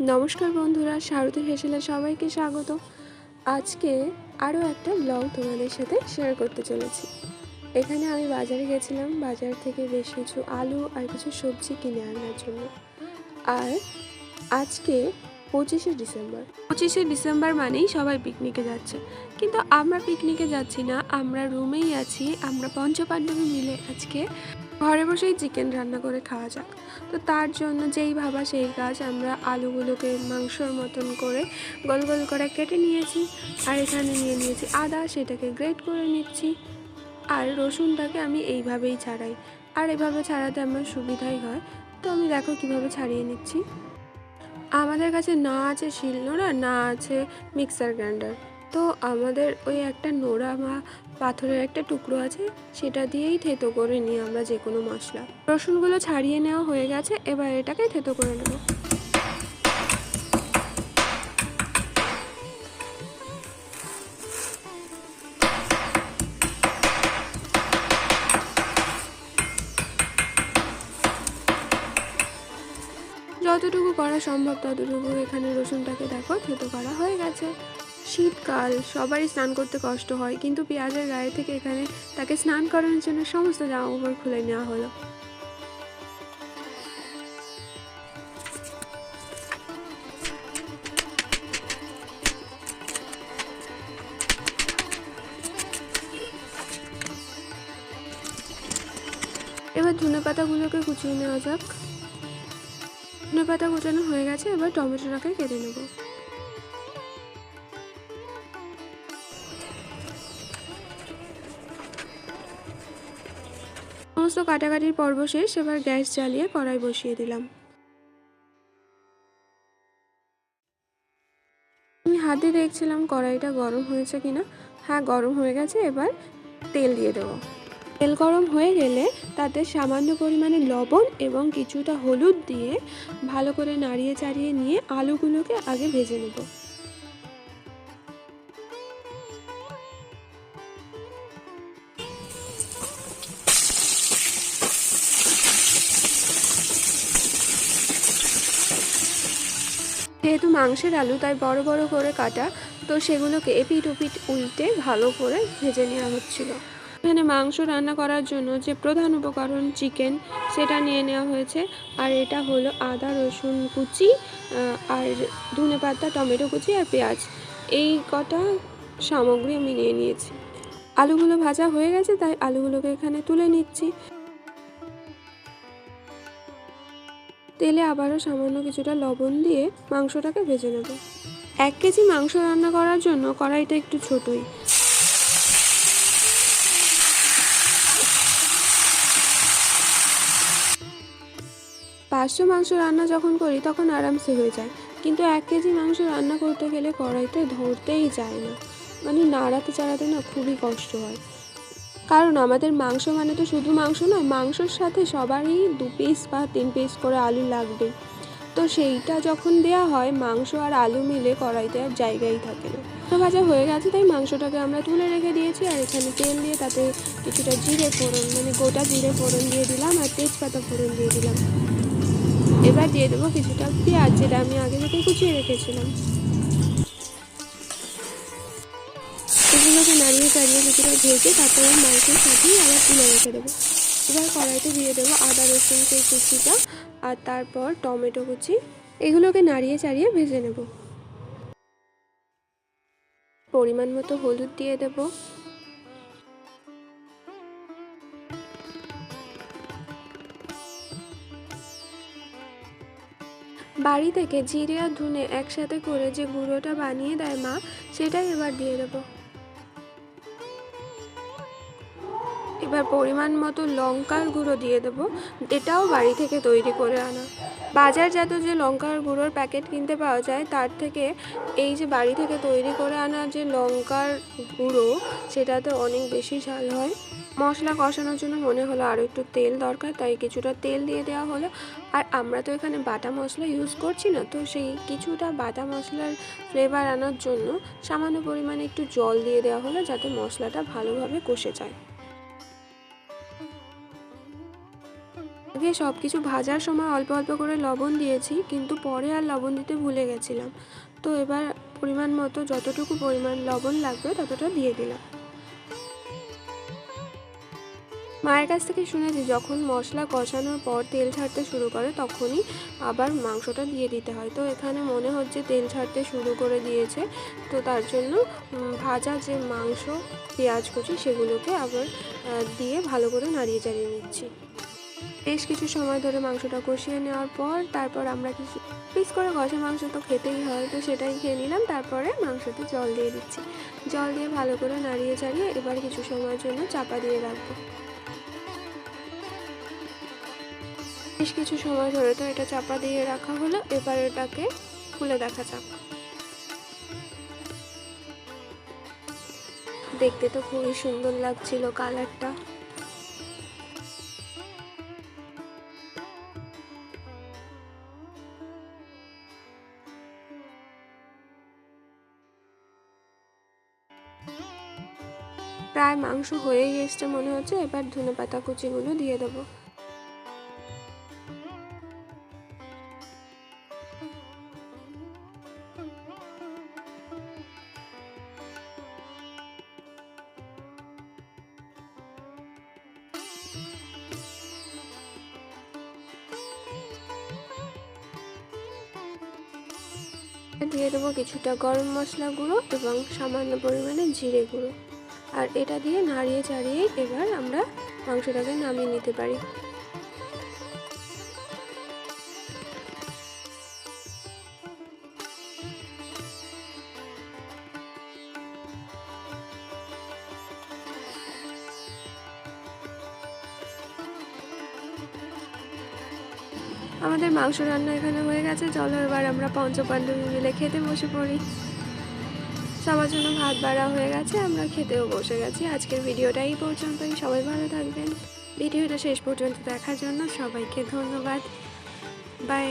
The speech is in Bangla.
নমস্কার বন্ধুরা, সারথী হেসেলে সবাইকে স্বাগত। আজকে আরও একটা ব্লগ তোমাদের সাথে শেয়ার করতে চলেছি। এখানে আমি বাজারে গেছিলাম, বাজার থেকে বেশ কিছু আলু আর কিছু সবজি কিনে আনার জন্য। আর আজকে পঁচিশে ডিসেম্বর। পঁচিশে ডিসেম্বর মানেই সবাই পিকনিকে যাচ্ছে। কিন্তু আমরা পিকনিকে যাচ্ছি না, আমরা রুমেই আছি, আমরা পঞ্চপাণ্ডবী মিলে আজকে ঘরে বসেই চিকেন রান্না করে খাওয়া যাক। তো তার জন্য যেই ভাবা সেই কাজ আমরা আলুগুলোকে মাংসর মতন করে গোল গোল করে কেটে নিয়েছি আর এখানে নিয়ে নিয়েছি আদা, সেটাকে গ্রেট করে নিচ্ছি আর রসুনটাকে আমি এইভাবেই ছাড়াই। আর এভাবে ছাড়াতে আমার সুবিধাই হয়। তো আমি দেখো কীভাবে ছাড়িয়ে নিচ্ছি। আমাদের কাছে না আছে শিলনোড়া, না আছে মিক্সার গ্রাইন্ডার তো আমাদের ওই একটা নোড়া বা পাথরের একটা টুকরো আছে, সেটা দিয়েই থেতো করে নিই আমরা যে কোনো মশলা। রসুনগুলো ছাড়িয়ে নেওয়া হয়ে গেছে, এবার এটাকে থেতো করে নেব। যতটুকু করা সম্ভব ততটুকু এখানে রসুনটাকে দেখো, থেতো করা হয়ে গেছে। শীতকাল, সবারই স্নান করতে কষ্ট হয়। কিন্তু পেঁয়াজের গায়ে থেকে এখানে তাকে স্নান করানোর জন্য সমস্ত জামা কাপড় খুলে নেওয়া হলো। এবার ধনে পাতাগুলোকে কুচিয়ে নেওয়া যাক। ধনে পাতা কুচানো হয়ে গেছে, এবার টমেটোটাকে কেটে নেব। সমস্ত কাটাকাটির পর্ব শেষ, এবার গ্যাস জ্বালিয়ে কড়াই বসিয়ে দিলাম। আমি হাতে দেখছিলাম কড়াইটা গরম হয়েছে কিনা। হ্যাঁ গরম হয়ে গেছে, এবার তেল দিয়ে দেবো। তেল গরম হয়ে গেলে তাতে সামান্য পরিমাণে লবণ এবং কিছুটা হলুদ দিয়ে ভালো করে নাড়িয়ে চাড়িয়ে নিয়ে আলুগুলোকে আগে ভেজে নেব। যেহেতু মাংসের আলু, তাই বড় বড় করে কাটা, তো সেগুলোকে এপিট ওপিট উল্টে ভালো করে ভেজে নেওয়া হচ্ছিল। এখানে মাংস রান্না করার জন্য যে প্রধান উপকরণ চিকেন, সেটা নিয়ে নেওয়া হয়েছে। আর এটা হলো আদা, রসুন কুচি আর ধনে পাতা, টমেটো কুচি আর পেঁয়াজ। এই কটা সামগ্রী আমি নিয়ে নিয়েছি। আলুগুলো ভাজা হয়ে গেছে, তাই আলুগুলোকে এখানে তুলে নিচ্ছি। তেলে আবারও সামান্য কিছুটা লবণ দিয়ে মাংসটাকে ভেজে নেব। এক কেজি মাংস রান্না করার জন্য কড়াইটা একটু ছোটই। পাঁচশো মাংস রান্না যখন করি, তখন আরামসে হয়ে যায়। কিন্তু এক কেজি মাংস রান্না করতে গেলে কড়াইতে ধরতেই যায় না। মানে নাড়াতে চাড়াতে না খুবই কষ্ট হয়। কারণ আমাদের মাংস মানে তো শুধু মাংস নয়, মাংসর সাথে সবারই দু পিস বা তিন পিস করে আলু লাগবে। তো সেইটা যখন দেয়া হয়, মাংস আর আলু মিলে কড়াইতে আর জায়গাই থাকে না। তো ভাজা হয়ে গেছে, তাই মাংসটাকে আমরা তুলে রেখে দিয়েছি আর এখানে তেল দিয়ে তাতে কিছুটা জিরে ফোড়ন মানে গোটা জিরে ফোড়ন দিয়ে দিলাম আর তেজপাতা ফোড়ন দিয়ে দিলাম। এবার দিয়ে দেবো কিছুটা পেঁয়াজ, যেটা আমি আগে থেকে কুচিয়ে রেখেছিলাম। নাড়িয়ে কিছুটা ভেজে তারপরে মাংসের সাথেই আবার তুলে রেখে দেবো। এবার কড়াইতে দিয়ে দেবো আদা, রসুন সেই কুচিটা আর তারপর টমেটো কুচি। এগুলোকে নাড়িয়ে চাড়িয়ে ভেজে নেব। পরিমাণ মতো হলুদ দিয়ে দেব। বাড়ি থেকে জিরে আর ধুনে একসাথে করে যে গুঁড়োটা বানিয়ে দেয় মা, সেটাই এবার দিয়ে দেবো। এবার পরিমাণ মতো লঙ্কার গুঁড়ো দিয়ে দেবো। এটাও বাড়ি থেকে তৈরি করে আনা। বাজারজাত যে লঙ্কার গুঁড়োর প্যাকেট কিনতে পাওয়া যায়, তার থেকে এই যে বাড়ি থেকে তৈরি করে আনা যে লঙ্কার গুঁড়ো, সেটাতে অনেক বেশি ঝাল হয়। মশলা কষানোর জন্য মনে হলো আরও একটু তেল দরকার, তাই কিছুটা তেল দিয়ে দেওয়া হলো। আর আমরা তো এখানে বাটা মশলা ইউজ করছি না, তো সেই কিছুটা বাটা মশলার ফ্লেভার আনার জন্য সামান্য পরিমাণে একটু জল দিয়ে দেওয়া হলো, যাতে মশলাটা ভালোভাবে কষে যায়। আগে সব কিছু ভাজার সময় অল্প অল্প করে লবণ দিয়েছি, কিন্তু পরে আর লবণ দিতে ভুলে গেছিলাম। তো এবার পরিমাণ মতো যতটুকু পরিমাণ লবণ লাগবে ততটা দিয়ে দিলাম। মায়ের কাছ থেকে শুনেছি, যখন মশলা কষানোর পর তেল ছাড়তে শুরু করে তখনই আবার মাংসটা দিয়ে দিতে হয়। তো এখানে মনে হচ্ছে তেল ছাড়তে শুরু করে দিয়েছে। তো তার জন্য ভাজা যে মাংস, পেঁয়াজ কুচি সেগুলোকে আবার দিয়ে ভালো করে নাড়িয়ে চাড়িয়ে নিচ্ছি। বেশ কিছু সময় ধরে মাংসটা কষিয়ে নেওয়ার পর তারপর আমরা কিছু পিস করে কষা মাংস তো খেতেই হয়, তো সেটাই খেয়ে নিলাম। তারপরে মাংসতে জল দিয়ে দিচ্ছি। জল দিয়ে ভালো করে নাড়িয়ে চাড়িয়ে এবার কিছু সময়ের জন্য চাপা দিয়ে রাখব। বেশ কিছু সময় ধরে তো এটা চাপা দিয়ে রাখা হলো, এবার এটাকে খুলে দেখা যাক। দেখতে তো খুবই সুন্দর লাগছিল কালারটা প্রায় মাংস হয়েই এসছে মনে হচ্ছে, এবার ধনে পাতা কুচিগুলো দিয়ে দেবো। দিয়ে দেবো কিছুটা গরম মশলা গুঁড়ো এবং সামান্য পরিমাণে জিরে গুঁড়ো। আর এটা দিয়ে নাড়িয়ে চাড়িয়ে এবার আমরা মাংসটাকে নামিয়ে নিতে পারি। আমাদের মাংস রান্না এখানে হয়ে গেছে। চলো এবার আমরা পঞ্চপাণ্ডবী মিলে খেতে বসে পড়ি। সবার জন্য ভাত বাড়া হয়ে গেছে, আমরা খেতেও বসে গেছি। আজকের ভিডিওটাই এই পর্যন্তই, সবাই ভালো থাকবেন। ভিডিওটা শেষ পর্যন্ত দেখার জন্য সবাইকে ধন্যবাদ। বাই